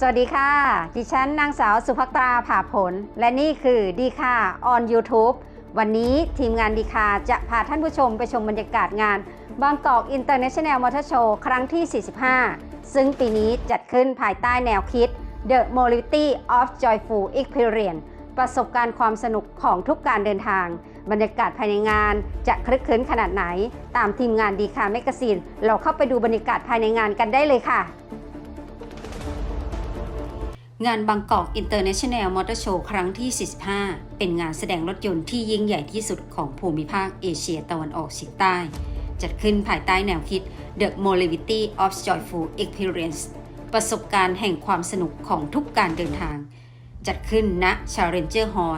สวัสดีค่ะ ดิฉันนางสาวสุภัตราผ่าผล และนี่คือดีค่ะ on YouTube วันนี้ทีมงานดีค่ะจะพาท่านผู้ชมไปชมบรรยากาศงานบางกอก International Motor Show ครั้งที่ 45 ซึ่งปีนี้จัดขึ้นภายใต้แนวคิด The Mobility of Joyful Experience ประสบการณ์ความสนุกของทุกการเดินทาง บรรยากาศภายในงานจะคลึกคลื้นขนาดไหน ตามทีมงานดีค่ะแมกกาซีนเราเข้าไปดูบรรยากาศภายในงานกันได้เลยค่ะ งานบางกอก International Motor Show ครั้งที่ 45 เป็นงานแสดงรถยนต์ที่ยิ่งใหญ่ที่สุดของภูมิภาคเอเชียตะวันออกเฉียงใต้ จัดขึ้นภายใต้แนวคิด The Mobility of Joyful Experience ประสบการณ์แห่งความสนุกของทุกการเดินทาง จัดขึ้นณ Challenger Hall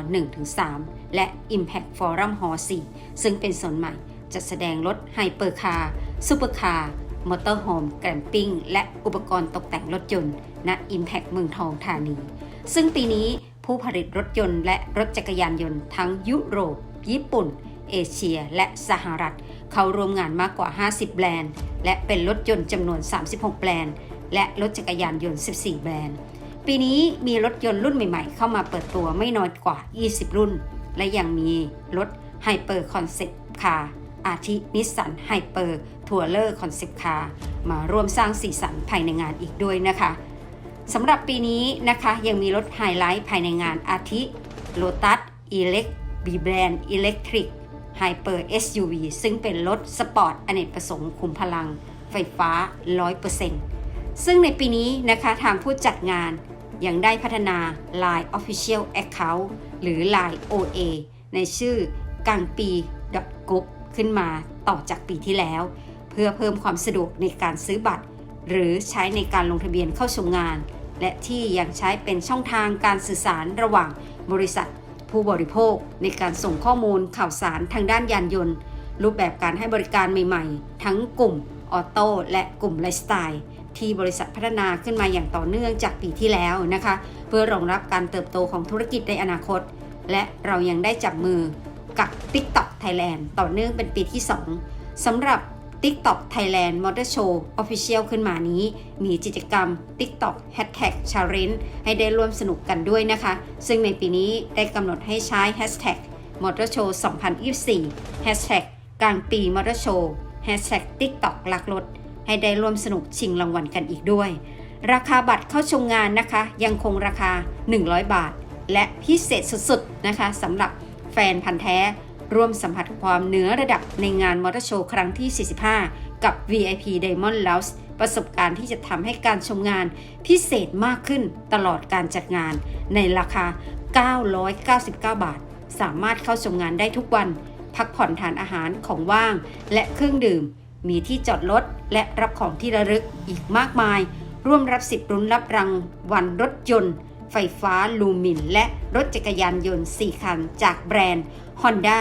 1-3 และ Impact Forum Hall 4 ซึ่งเป็นส่วนใหม่จัดแสดงรถไฮเปอร์คาร์ซูเปอร์คาร์ มอเตอร์โฮมแกรมปิ้ง และอุปกรณ์ตกแต่งรถยนต์ณ Impact เมืองทองธานี ซึ่งปีนี้ผู้ผลิตรถยนต์และรถจักรยานยนต์ทั้งยุโรป ญี่ปุ่น เอเชีย และสหรัฐ เข้าร่วมงานมากกว่า 50 แบรนด์ และเป็นรถยนต์จำนวน 36 แบรนด์ และรถจักรยานยนต์ 14 แบรนด์ ปีนี้มีรถยนต์รุ่นใหม่ๆ เข้ามาเปิดตัวไม่น้อยกว่า 20 รุ่น และยังมีรถไฮเปอร์คอนเซ็ปต์คาร์ อาทินิสสันไฮเปอร์ทัวร์เลอร์คอนเซปต์คาร์มาร่วมสร้างสีสันภายในงานอีกด้วยนะคะสำหรับปีนี้นะคะยังมีรถไฮไลท์ภายในงานอาทิโ o ตัสอีเล็กบีแบรนด์อิเล็กทริกไฮเปอร์ SUV ซึ่งเป็นรถสปอร์ตอเนกประสงค์คุมพลัง ไฟฟ้า 100%ซึ่งในปีนี้นะคะทางผู้จัดงานยังได้พัฒนา Line Official Account หรือ Line OA ในชื่อกังปี group ขึ้นมาต่อจากปีที่แล้ว เพื่อเพิ่มความสะดวกในการซื้อบัตร หรือใช้ในการลงทะเบียนเข้าชมงาน และที่ยังใช้เป็นช่องทางการสื่อสารระหว่างบริษัท ผู้บริโภค ในการส่งข้อมูลข่าวสารทางด้านยานยนต์ รูปแบบการให้บริการใหม่ๆ ทั้งกลุ่มออโต้และกลุ่มไลฟ์สไตล์ที่บริษัทพัฒนาขึ้นมาอย่างต่อเนื่องจากปีที่แล้วนะคะ เพื่อรองรับการเติบโตของธุรกิจในอนาคต และเรายังได้จับมือกับ TikTok Thailand ต่อเนื่องเป็นปีที่ 2สำหรับ TikTok Thailand Motor Show Official ขึ้นมานี้ มีกิจกรรม TikTok Hashtag Challenge ให้ได้ร่วมสนุกกันด้วยนะคะ ซึ่งในปีนี้ได้กำหนดให้ใช้ Hashtag Motor Show 2024 Hashtag กลางปี Motor Show Hashtag TikTok ลักรถ ให้ได้ร่วมสนุกชิงรางวัลกันอีกด้วย ราคาบัตรเข้าชมงานนะคะ ยังคงราคา 100 บาท และพิเศษสุดๆนะคะสำหรับแฟนพันธ์แท้ ร่วมสัมผัสความเหนือระดับในงานมอเตอร์โชว์ครั้งที่ 45 กับ VIP Diamond Lounge ประสบการณ์ที่จะทำให้การชมงานพิเศษมากขึ้นตลอดการจัดงาน ในราคา 999 บาท สามารถเข้าชมงานได้ทุกวัน พักผ่อนทานอาหารของว่าง และเครื่องดื่ม มีที่จอดรถและรับของที่ระลึกอีกมากมาย ร่วมรับสิทธิ์ลุ้นรับรางวัลรถยนต์ ไฟฟ้าลูมิน และรถจักรยานยนต์ 4 คัน จากแบรนด์ Honda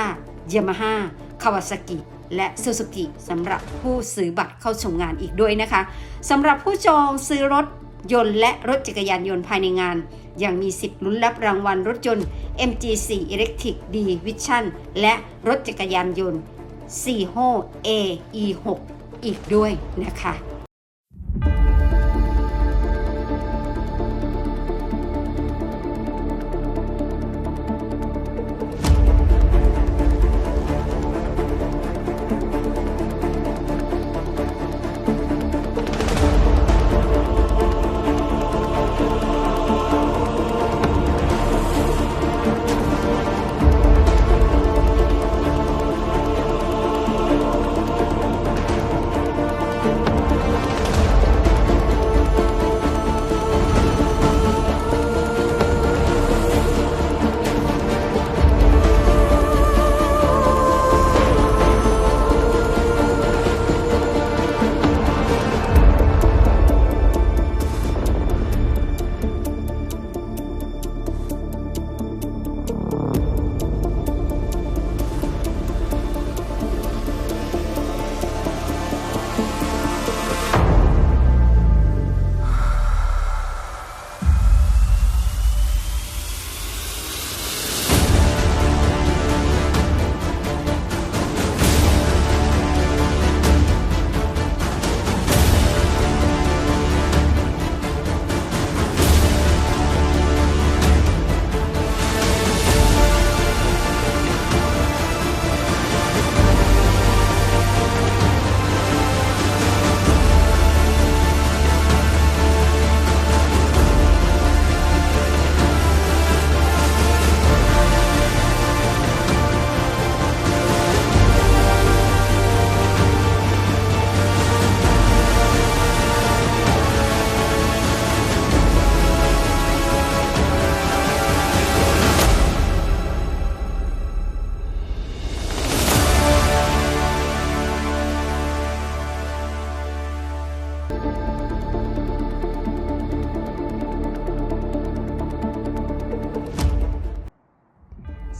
Yamaha Kawasaki และ Suzuki สำหรับผู้ซื้อบัตรเข้าชมงานอีกด้วยนะคะสำหรับผู้จองซื้อรถยนต์และรถจักรยานยนต์ภายในงาน ยังมีสิทธิ์ลุ้นรับรางวัลรถยนต์ MG4 Electric D Vision และรถจักรยานยนต์4 h o A E6 อีกด้วยนะคะ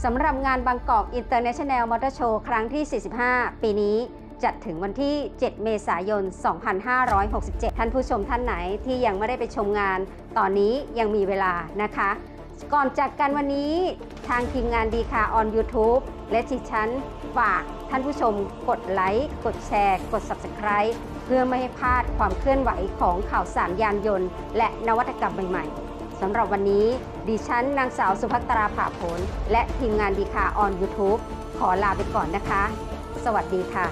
สำหรับงานบางกอก International Motor Show ครั้งที่ 45 ปีนี้จัดถึงวันที่ 7 เมษายน 2567 ท่านผู้ชมท่านไหนที่ยังไม่ได้ไปชมงาน ตอนนี้ยังมีเวลานะคะ ก่อนจากกันวันนี้ทางทีมงานดีคาออน YouTube และที่ฉันฝากท่านผู้ชมกดไลค์ กดแชร์ กด Subscribe เพื่อไม่ให้พลาดความเคลื่อนไหวของข่าวสารยานยนต์ และนวัตกรรมใหม่ๆ สำหรับวันนี้ ดิฉันนางสาวสุภัตราผาผล และทีมงานดีคาออน YouTube ขอลาไปก่อนนะคะ สวัสดีค่ะ